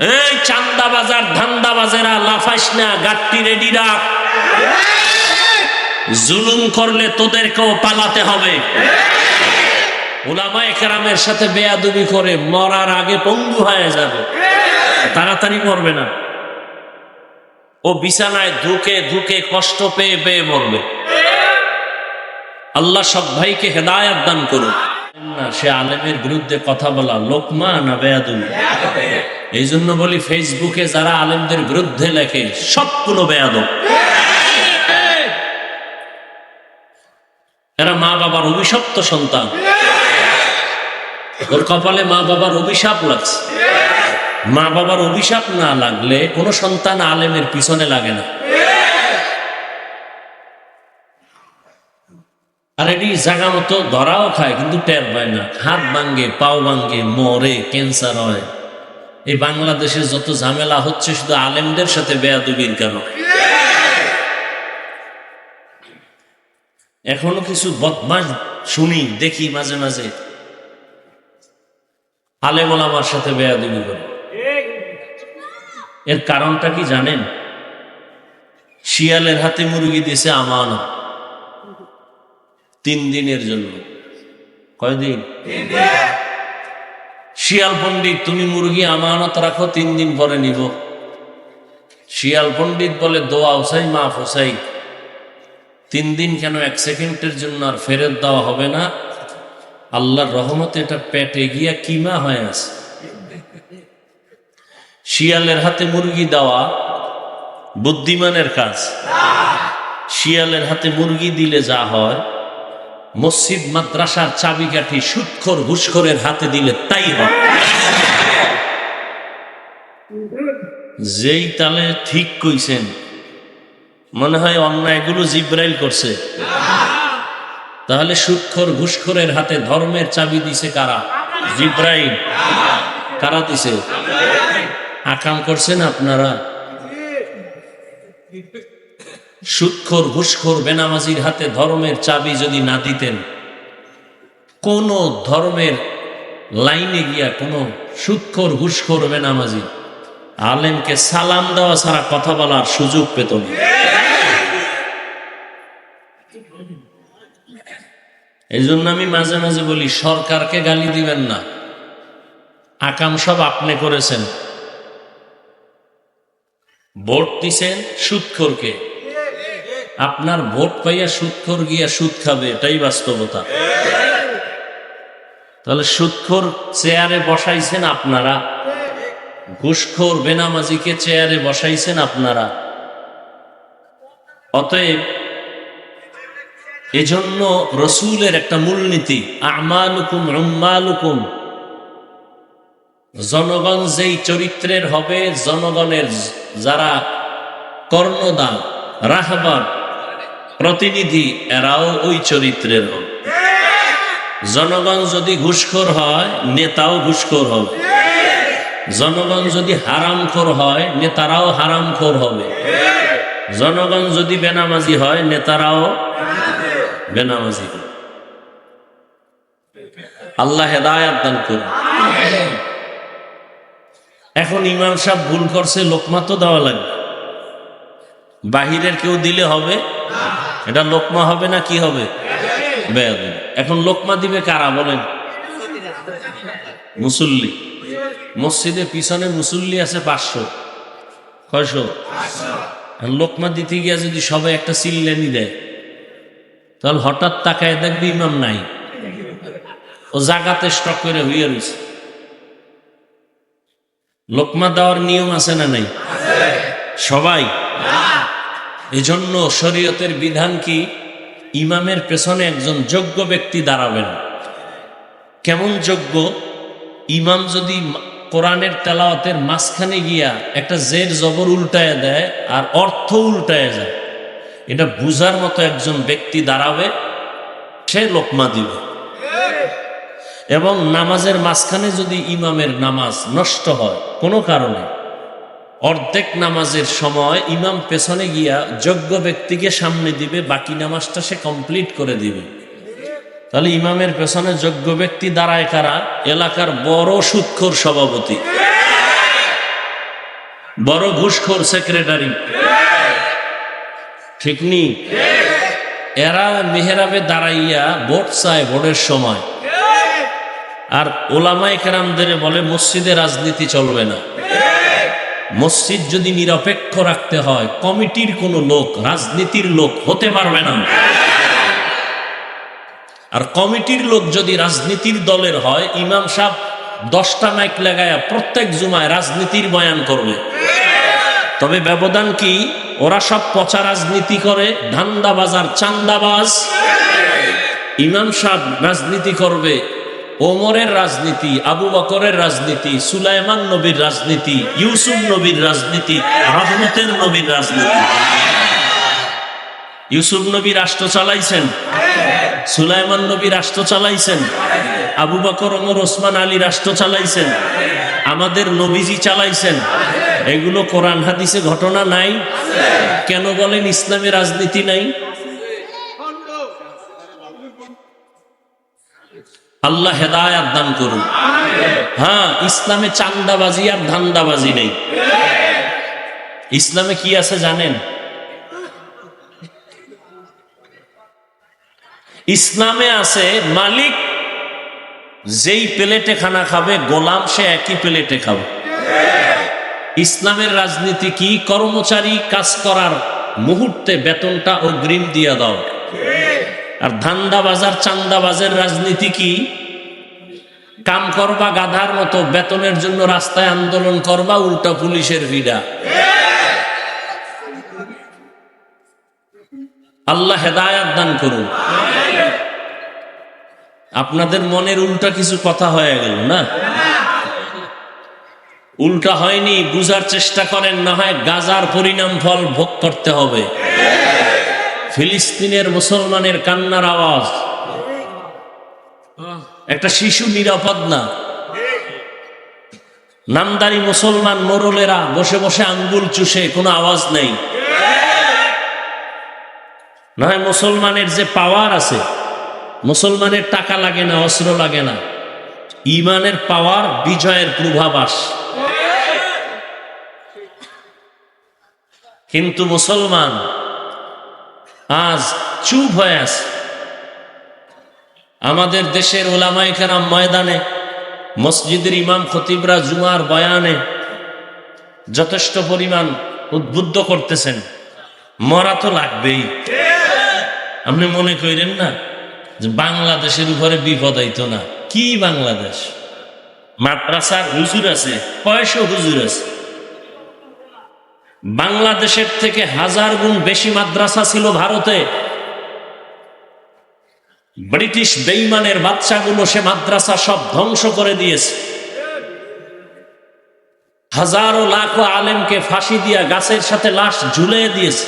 এই চান্দা বাজার ধান্দা বাজারা লাফাইস না গাট্টি রেডি রাখ। জুলুম করলে তোদেরকেও পালাতে হবে। ওলামা একরামের সাথে বেয়াদবি করে মরার আগে পঙ্গু হয়ে যাবে। তাড়াতাড়ি মরবে না। ও বিছানায় ধুকে ধুকে কষ্ট পেয়ে পেয়ে মরবে। আল্লাহ সব ভাইকে হেদায়াত দান করুন। না, সে আলেমের বিরুদ্ধে কথা বলা লোকমা না বেয়াদুল এই জন্য বলি, ফেসবুকে যারা আলেমদের বিরুদ্ধে লেখে, সবগুলো বেয়াদব। এরা মা বাবার অভিশপ্ত সন্তান। ওর কপালে মা বাবার অভিশাপ লাগছে। মা বাবার অভিশাপ না লাগলে কোনো সন্তান আলেমের পিছনে লাগে না। আর এটি জায়গা মতো ধরাও খায়, কিন্তু টের পায় না। হাত ভাঙ্গে পাও ভাঙ্গে মরে ক্যান্সার হয়। এই বাংলাদেশে যত ঝামেলা হচ্ছে, শুধু আলেমদের সাথে বেয়াদবির কারণ এখনও কিছু বদমাস শুনি, দেখি মাঝে মাঝে। আলেম আমার সাথে বেয়াদবি করে। এর কারণটা কি জানেন? শিয়ালের হাতে মুরগি দিয়েছে আমানত। তিন দিনের জন্য। কয়দিন? শিয়াল পণ্ডিত তুমি মুরগি আমানত রাখো, তিন দিন পরে নিব। শিয়াল পণ্ডিত বলে, দোয়া ওসাই মা ফোসাই তিন দিন কেন এক সেকেন্ডের জন্য আর ফেরত দেওয়া হবে না? আল্লাহর রহমতে এটা পেটে গিয়া কিমা হয়ে আছে। শিয়ালের হাতে মুরগি দেওয়া বুদ্ধিমানের কাজ। শিয়ালের হাতে মুরগি দিলে যা হয় মসজিদ মাদ্রাসার চাবিকাঠি সুৎখর ঘুষখোরের হাতে দিলে তাই যেই তালে ঠিক কইছেন, মনে হয় অন্যায়গুলো জিব্রাইল করছে। তাহলে সুৎখর ঘুষখোরের হাতে ধর্মের চাবি দিছে কারা? জিব্রাইল। কারা দিছে? আকাম করছেন আপনারা? সুৎখর ঘুষখোর বেনামাজির হাতে ধর্মের চাবি যদি না দিতেন, কোন ধর্মের লাইনে গিয়া কোন সুৎখর ঘুষখোর বেনামাজি আলেমকে সালাম দেওয়া ছাড়া কথা বলার সুযোগ পেত না। এই জন্য আমি মাঝে মাঝে বলি, সরকারকে গালি দিবেন না। আকাম সব আপনি করেছেন। ভোট দিছেন সুৎখরকে। আপনার ভোট পাইয়া সুৎখর গিয়া সুদ খাবে, এটাই বাস্তবতা। তাহলে সুৎখর চেয়ারে বসাইছেন আপনারা, ঘুষখোর বেনামাজিকে চেয়ারে বসাইছেন আপনারা। অতএব এজন্য রসুলের একটা মূলনীতি, আমালুকুম উম্মালুকুম জনগণ যেই চরিত্রের হবে, জনগণের যারা কর্ণদান রাহবার প্রতিনিধি এরাও ওই চরিত্রের হবে জনগণ যদি ঘুষখোর হয়, নেতাও ঘুষখোর হবে। জনগণ যদি হারামখোর হয়, নেতারাও হারামখোর হবে। জনগণ যদি বেনামাজি হয়, নেতারাও বেনামাজি হবে। আল্লাহ হেদায়াত দান করুন। এখন ইমাম সাহেব ভুল করছে, লোকমা তো দেওয়া লাগবে। বাহিরের কেউ দিলে হবে? এটা লোকমা হবে না কি হবে। এখন লোকমা দিবে কারা বলেন? মুসল্লি। মসজিদের পিছনে মুসল্লি আছে পাঁচশো। কয়শো? লোকমা দিতে গিয়া যদি সবাই একটা সিল্লেনি দেয়, তাহলে হঠাৎ তাকায় দেখবি ইমাম নাই। ও জাগাতে স্টক করে হইয়া রয়েছে লোকমা দেওয়ার নিয়ম আছে না নাই? সবাই? এজন্য শরীয়তের বিধান কি? ইমামের পেছনে একজন যোগ্য ব্যক্তি দাঁড়াবেন। কেমন যোগ্য? ইমাম যদি কোরআনের তেলাওয়াতের মাঝখানে গিয়া একটা জের জবর উল্টায় দেয় আর অর্থ উল্টায় যায়, এটা বুঝার মতো একজন ব্যক্তি দাঁড়াবে, সে লোকমা দিবে। এবং নামাজের মাঝখানে যদি ইমামের নামাজ নষ্ট হয়, কোনো কারণে অর্ধেক নামাজের সময় ইমাম পেছনে গিয়া যোগ্য ব্যক্তিকে সামনে দিবে, বাকি নামাজটা সে কমপ্লিট করে দিবে। তাহলে ইমামের পেছনে যোগ্য ব্যক্তি দাঁড়ায় কারা? এলাকার বড় সুৎখর সভাপতি। বড় ঘুষখোর সেক্রেটারি। ঠিক নি? এরা মেহরাবে দাঁড়াইয়া ভোট চায় ভোটের সময়। আর ওলামায় কেরামদের বলে, মসজিদে রাজনীতি চলবে না। মসজিদ যদি নিরপেক্ষ রাখতে হয়, কমিটির কোনো লোক, রাজনীতির লোক হতে পারবে না। আর কমিটির লোক যদি রাজনীতির দলের হয়, ইমাম সাহেব দশটা মাইক লাগায়া প্রত্যেক জুমায় রাজনীতির বয়ান করবে। তবে ব্যবধান কি? ওরা সব পচা রাজনীতি করে ধান্দাবাজার চান্দাবাজ। ইমাম সাহেব রাজনীতি করবে ওমরের রাজনীতি, আবু বকরের রাজনীতি, সুলাইমান নবীর রাজনীতি, ইউসুফ নবীর রাজনীতি রহমতের নবীর রাজনীতি। ইউসুফ নবী রাষ্ট্র চালাইছেন, সুলাইমান নবী রাষ্ট্র চালাইছেন, আবু বকর, ওমর, ওসমান আলী রাষ্ট্র চালাইছেন, আমাদের নবীজি চালাইছেন। এগুলো কোরআন, হাদিসে ঘটনা নাই। কেন বলেন ইসলামে রাজনীতি নাই? আল্লাহ হেদায়াত দান করুন হ্যাঁ ইসলামে চান্দাবাজি আর ধান্দাবাজি নেই। ইসলামে কি আছে জানেন? ইসলামে আছে মালিক, যেই প্লেটে খানা খাবে, গোলাম সে একই প্লেটে খাবে। ইসলামের রাজনীতি কি? কর্মচারী কাজ করার মুহূর্তে বেতনটা অগ্রিম দিয়ে দাও। আর ধান্দা বাজার চান্দা বাজার রাজনীতি কি? কাম করবা গাধার মতো, বেতনের জন্য রাস্তায় আন্দোলন করবা, উল্টা পুলিশের ভিড়া। আল্লাহ হেদায়াত দান করুন। আপনাদের মনের উল্টা কিছু কথা হয়ে গেল না? উল্টা হয়নি, বুঝার চেষ্টা করেন, না হয় গাজার পরিণাম ফল ভোগ করতে হবে। ফিলিস্তিনের মুসলমানের কান্নার আওয়াজ। একটা শিশু নিরাপদ না। নামদারি মুসলমান মোরলেরা বসে বসে আঙ্গুল চুষে, কোনো আওয়াজ নেই। না মুসলমানের যে পাওয়ার আছে, মুসলমানের টাকা লাগে না, অস্ত্র লাগে না। ইমানের পাওয়ার বিজয়ের পূর্বাভাস। কিন্তু মুসলমান আজ চুপ হয়ে আছে। আমাদের দেশের ওলামাই কেরাম ময়দানে, মসজিদের ইমাম খতিবরা জুমার বয়ানে যথেষ্ট পরিমাণ উদ্বুদ্ধ করতেছেন। মরা তো লাগবেই। আপনি মনে করেন না যে বাংলাদেশের উপরে বিপদ আইতো না? কি বাংলাদেশ? মাদ্রাসার হুজুর আছে, কয়শো হুজুর আছে। বাংলাদেশের থেকে হাজার গুণ বেশি মাদ্রাসা ছিল ভারতে। ব্রিটিশ বেইমানের বাচ্চাগুলো সে মাদ্রাসা সব ধ্বংস করে দিয়েছে। হাজারো লাখো আলেমকে ফাঁসি দিয়া গাছের সাথে লাশ ঝুলিয়ে দিয়েছে।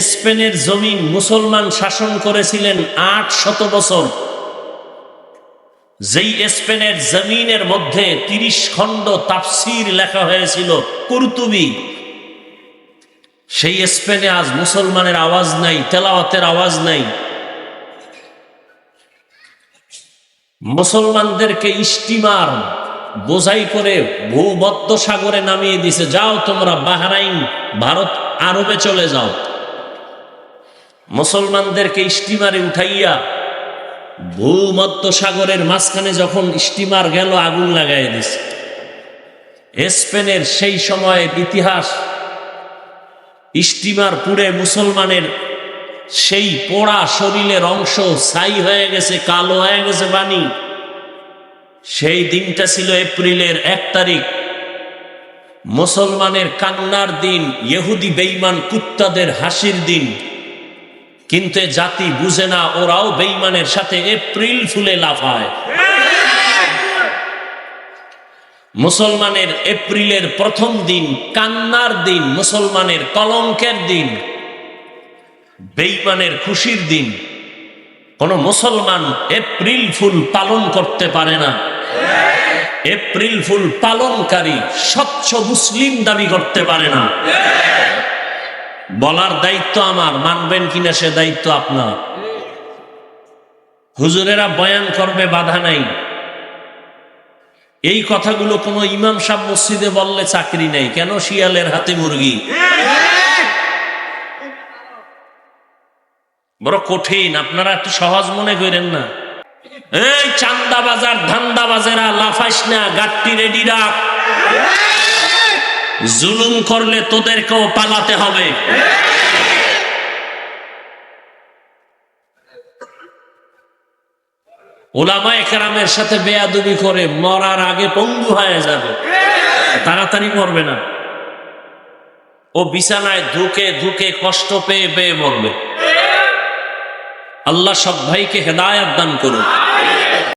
স্পেনের জমিন মুসলমান শাসন করেছিলেন আট শত বছর। যেই স্পেনের জমিনের মধ্যে তিরিশ খণ্ড তাফসির লেখা হয়েছিল, কুরতুবি, সেই স্পেনে আজ মুসলমানের আওয়াজ নাই, তেলাওয়াতের আওয়াজ নাই। মুসলমানদেরকে স্টিমার বোঝাই করে ভূমধ্য সাগরে নামিয়ে দিছে, যাও তোমরা বাহরাইন, ভারত আরবে চলে যাও। মুসলমানদেরকে স্টিমারে উঠাইয়া ভূমধ্য সাগরের মাঝখানে যখন স্টিমার গেল, আগুন লাগাই দিছে। স্পেনের সেই সময়ের ইতিহাস, স্টিমার পুড়ে মুসলমানের সেই পোড়া শরীরের অংশ ছাই হয়ে গেছে, কালো হয়ে গেছে বাণী সেই দিনটা ছিল এপ্রিলের এক তারিখ। মুসলমানের কান্নার দিন, ইহুদি বেইমান কুত্তাদের হাসির দিন। কিন্তু এ জাতি বুঝে না, ওরাও বেইমানের সাথে এপ্রিল ফুলে লাফায়। মুসলমানের এপ্রিলের প্রথম দিন, কান্নার দিন, মুসলমানের কলঙ্কের দিন বেইমানের খুশির দিন। কোন মুসলমান এপ্রিল ফুল পালন করতে পারে না। এপ্রিল ফুল পালনকারী স্বচ্ছ মুসলিম দাবি করতে পারে না। বলার দায়িত্ব আমার, মানবেন কিনা সে দায়িত্ব আপনার। হুজুরেরা বয়ান করবে, বাধা নাই। এই কথাগুলো কোনো ইমাম সাহেব মসজিদে বললে চাকরি নেই। কেন শিয়ালের হাতে মুরগি? বড় কঠিন, আপনারা একটু সহজ মনে করেন না। এই চান্দা বাজার ধান্দা বাজারা লাফাইস না, গাট্টি রেডি রাখ। জুলুম করলে তোদেরকেও পালাতে হবে। ওলামা একরামের সাথে বেয়াদুবি করে মরার আগে পঙ্গু হয়ে যাবে। তাড়াতাড়ি মরবে না। ও বিছানায় ধুকে ধুকে কষ্ট পেয়ে পেয়ে মরবে। আল্লাহ সব ভাইকে হেদায়াত দান করুন